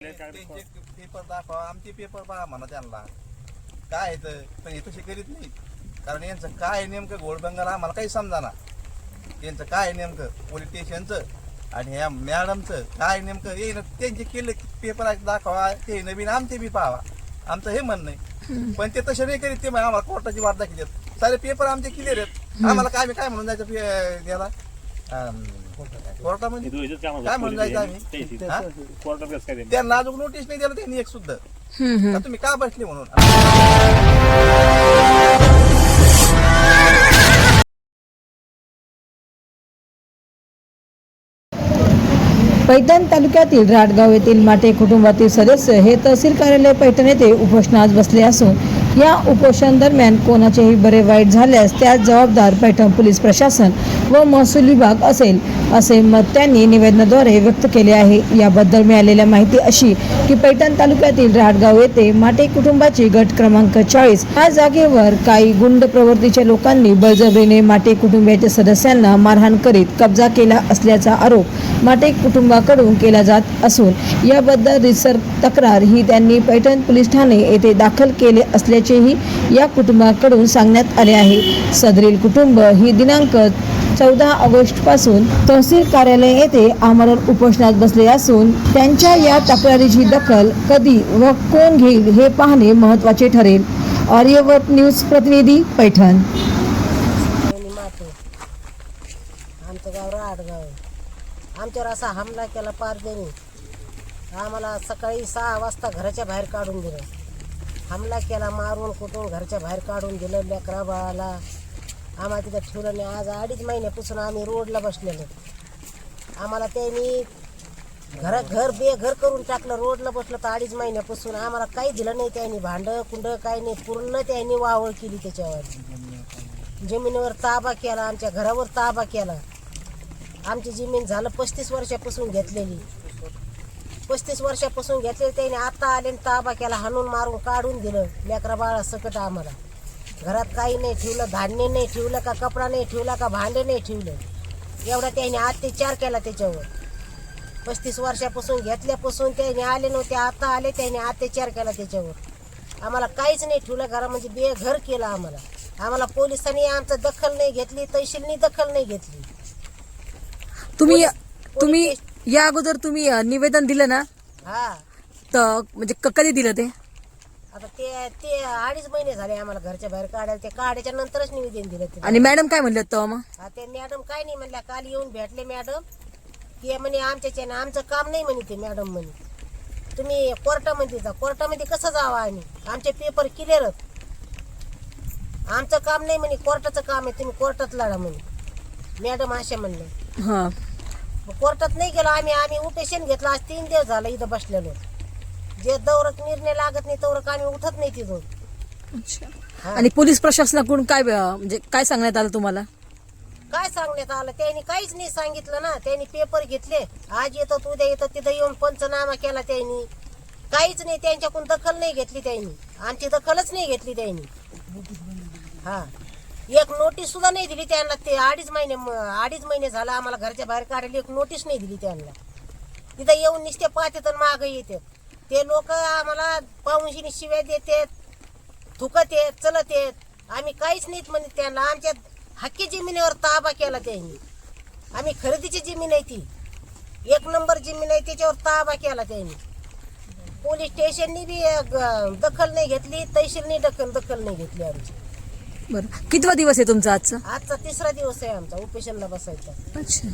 त्यांचे पेपर दाखवा आमचे पेपर पहा म्हणा त्यांना काय येतं पण हे तसे करीत नाही कारण यांचं काय नेमकं घोडबंगाला आम्हाला काही समजाना त्यांचं काय नेमकं पोलीस स्टेशनचं आणि ह्या मॅडमचं काय नेमकं ये ना त्यांचे केले पेपर दाखवा ते नवीन आमचे बी पाहावा आमचं हे म्हणणं आहे पण ते तसे नाही करीत ते आम्हाला कोर्टाची वाट दाखवली आहेत सारे पेपर आमचे क्लिअर आहेत आम्हाला काय काय म्हणून जायचं पे- याला कोर्टामध्ये? काय म्हणून जायचं आम्ही? हा? त्यांना अजून नोटीस नाही दिलं त्यांनी एक सुद्धा. का तुम्ही का बसले म्हणून? पैठण तालुक्यातील राटगाव येथील माटे कुटुंबातील सदस्य हे तहसील कार्यालय पैठण येथे उपोषणास बसले असून या उपोषण दरम्यान कोणाचेही बरे वाईट झाल्यास त्यास जबाबदार पैठण पोलीस प्रशासन व महसूल विभाग असेल. असे मत त्यांनी निवेदनाद्वारे व्यक्त केले आहे. याबद्दल मिळालेल्या माहिती अशी की पैठण तालुक्यातील राटगाव येथे माटे कुटुंबाची गट क्रमांक चाळीस या जागेवर काही गुंड प्रवृत्तीच्या लोकांनी बळजबरीने माटे कुटुंबियाच्या सदस्यांना मारहाण करीत कब्जा केला असल्याचा आरोप माटे कुटुंबाकडून केला जात असून याबद्दल रिसर तक्रार ही त्यांनी पैठण पोलीस ठाणे येथे दाखल केले असल्याचेही या कुटुंबाकडून सांगण्यात आले आहे. सदरील कुटुंब ही दिनांक चौदा ऑगस्टपासून तहसील कार्यालय येथे आमरण उपोषणात बसले असून त्यांच्या या तक्रारीची दखल कधी व कोण घेईल हे पाहणे महत्त्वाचे ठरेल. आर्यवर्त न्यूज प्रतिनिधी पैठण. आणि आमचं गाव राडगाव आमच्यावर असा हमला केला पारदेनी आम्हाला सकाळी सहा वाजता घराच्या बाहेर काढून दिलं. हमला केला मारून कुठून घरच्या बाहेर काढून दिलं लेकरा बाळाला आम्हाला तिथं ठेवलं नाही. आज अडीच महिन्यापासून आम्ही रोडला बसलेलो. आम्हाला त्यांनी घर घर बेघर करून टाकलं रोडला बसलं तर अडीच महिन्यापासून. आम्हाला काही दिलं नाही त्यांनी. भांडं कुंड काही नाही. पूर्ण त्यांनी वावळ केली त्याच्यावर. जमिनीवर ताबा केला आमच्या घरावर ताबा केला. आमची जमीन झालं पस्तीस वर्षापासून घेतलेली. पस्तीस वर्षापासून घेतलेली त्याने आता आले ताबा केला हाणून मारून काढून दिलं. लेकरा बाळा सकट आम्हाला. घरात काही नाही ठेवलं धान्य नाही ठेवलं का कपडा नाही ठेवला का भांडे नाही ठेवलं. एवढा त्याने अत्याचार केला त्याच्यावर. पस्तीस वर्षापासून घेतल्यापासून त्याने आले नव्हते आता आले त्याने अत्याचार केला त्याच्यावर. आम्हाला काहीच नाही ठेवलं घरामध्ये बेघर केलं आम्हाला. आम्हाला पोलिसांनी आमचं दखल नाही घेतली तहसीलनी दखल नाही घेतली. तुम्ही तुम्ही या अगोदर तुम्ही अ, निवेदन दिलं ना? हा. तर म्हणजे क- कधी दिलं ते? आता ते ते अडीच महिने झाले आम्हाला घरच्या बाहेर काढायला. ते काढायच्या नंतरच निवेदन दिलं ते आणि मॅडम काय म्हणले तेव्हा मग? हा, ते मॅडम काय नाही म्हणल्या काल येऊन भेटले मॅडम. ते म्हणे आमच्याच्याने आमचं काम नाही म्हणे ते मॅडम म्हणे. तुम्ही कोर्टामध्ये जा. कोर्टामध्ये कसं जावं आम्ही? आमचे पेपर क्लिअरच आमचं काम नाही म्हणे कोर्टाचं काम आहे. तुम्ही कोर्टात लढा म्हणे. मॅडम असे म्हणले. हा. कोर्टात नाही गेलो आम्ही आम्ही उपेशन घेतलं. आज तीन दिवस झालं इथं बसलेलो. जे दौरक निर्णय लागत नाही तवरक आम्ही उठत नाही तिथून. अच्छा. आणि पोलीस प्रशासनाकडून काय अ, म्हणजे काय सांगण्यात आलं तुम्हाला? काय सांगण्यात आलं? त्यांनी काहीच नाही सांगितलं ना. त्यांनी पेपर घेतले. आज येतात उद्या येतात तिथं येऊन पंचनामा केला त्यांनी. काहीच नाही त्यांच्याकडून दखल नाही घेतली त्यांनी. आमची दखलच नाही घेतली त्यांनी. हा. एक नोटीस सुद्धा नाही दिली त्यांना. ते अडीच महिने अडीच महिने झाला आम्हाला घरच्या बाहेर काढायला एक नोटीस नाही दिली त्यांना. तिथं येऊन निसते पाहते तर माग येते. ते लोक आम्हाला पाहुणशीने शिव्या देतात थुकत येत चलत येत आम्ही काहीच नाहीत म्हणजे त्यांना. आमच्या हक्की जमिनीवर ताबा केला त्यांनी. आम्ही खरेदीची जमीन आहे ती. एक नंबर जमीन आहे त्याच्यावर ताबा केला त्यांनी. पोलीस स्टेशननी बी दखल नाही घेतली तहसीलनी दखल दखल नाही घेतली आमची. बरं. कितवा दिवस आहे तुमचा आजचा? आजचा तिसरा दिवस आहे आमचा उपेशनला बसायचा. अच्छा.